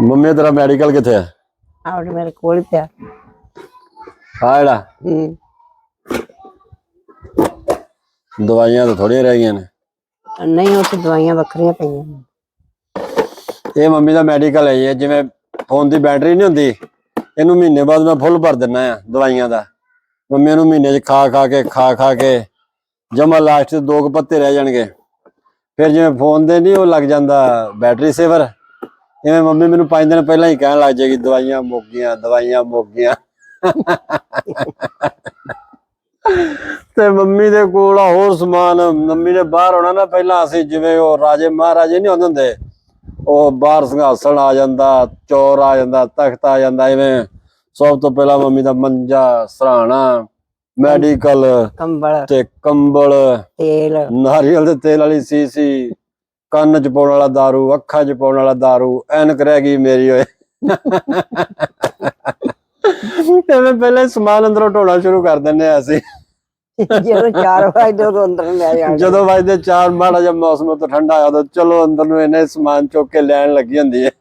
Mummy ਤੇਰਾ medical ਕਿੱਥੇ ਆ? ਆਉਣ ਮੇਰੇ ਕੋਲ ਹੀ ਪਿਆ। ਆ ਜਿਹੜਾ? ਹੂੰ। ਦਵਾਈਆਂ ਤਾਂ ਥੋੜੀਆਂ ਰਹਿ ਗਈਆਂ ਨੇ। ਨਹੀਂ ਉੱਥੇ ਦਵਾਈਆਂ ਵੱਖਰੀਆਂ ਪਈਆਂ ਨੇ। ਇਹ ਮੰਮੀ ਦਾ ਮੈਡੀਕਲ ਹੈ ਇਹ ਜਿਵੇਂ ਫੋਨ ਦੀ ਬੈਟਰੀ ਨਹੀਂ ਹੁੰਦੀ ਇਹਨੂੰ ਮਹੀਨੇ ਬਾਅਦ ਮੈਂ ਫੁੱਲ ਭਰ ਦਿੰਨਾ ਆ ਦਵਾਈਆਂ ਦਾ। ਮੰਮੀ ਨੂੰ ਮਹੀਨੇ 'ਚ ਖਾ ਖਾ ਕੇ ਖਾ ਖਾ ਕੇ ਜਮਾ ਲਾਸਟ 'ਚ ਦੋ ਕੁ ਪੱਤੇ ਰਹਿ ਜਾਣਗੇ। ਫਿਰ ਜਿਵੇਂ ਫੋਨ ਦੇ ਨਹੀਂ ਉਹ ਲੱਗ ਜਾਂਦਾ ਬੈਟਰੀ ਸੇਵਰ ਇਵੇਂ ਮੰਮੀ ਮੈਨੂੰ ਪੰਜ ਦਿਨ ਪਹਿਲਾਂ ਹੀ ਕਹਿਣ ਲੱਗ ਜਾਏਗੀ ਦਵਾਈਆਂ ਮੁੱਕ ਗਈਆਂ ਦਵਾਈਆਂ ਮੁੱਕ ਗਈਆਂ ਤੇ ਮੰਮੀ ਦੇ ਕੋਲ ਹੋਰ ਸਮਾਨ ਮੰਮੀ ਨੇ ਬਾਹਰ ਆਉਣਾ ਨਾ ਪਹਿਲਾਂ ਅਸੀਂ ਜਿਵੇਂ ਉਹ ਰਾਜੇ ਮਹਾਰਾਜੇ ਨਹੀਂ ਹੁੰਦੇ ਹੁੰਦੇ ਉਹ ਬਾਹਰ ਸਿੰਘਾਸਣ ਆ ਜਾਂਦਾ ਚੌਰ ਆ ਜਾਂਦਾ ਤਖਤ ਆ ਜਾਂਦਾ ਇਵੇਂ ਸਭ ਤੋਂ ਪਹਿਲਾਂ ਮੰਮੀ ਦਾ ਮੰਜਾ ਸਰਾਣਾ ਮੈਡੀਕਲ ਕੰਬਲ ਤੇ ਕੰਬਲ ਤੇਲ। ਨਾਰੀਅਲ ਦੇ ਤੇਲ ਵਾਲੀ ਸੀਸੀ ਕੰਨ ਚ ਪਾਉਣ ਵਾਲਾ दारू ਅੱਖਾਂ ਚ ਪਾਉਣ ਵਾਲਾ दारू ਐਨਕ ਰਹਿ ਗਈ ਮੇਰੀ ਓਏ ਐਵੇਂ ਪਹਿਲੇ ਸਮਾਨ ਅੰਦਰੋਂ ਢੋਣਾ ਸ਼ੁਰੂ ਕਰ ਦਿੰਨੇ ਆ ਅਸੀਂ ਜਦੋਂ 4 ਵਜੇ ਉਦੋਂ ਅੰਦਰ ਲੈ ਜਾਣਾ ਜਦੋਂ ਵੱਜਦੇ ਚਾਰ ਮਾੜਾ ਜਿਹਾ ਮੌਸਮ ਤੋਂ ਠੰਡਾ ਆ ਉਦੋਂ ਚਲੋ ਅੰਦਰ ਨੂੰ ਇਹਨੇ ਸਮਾਨ ਚੁੱਕ ਕੇ ਲੈਣ ਲੱਗੀ ਹੁੰਦੀ ਹੈ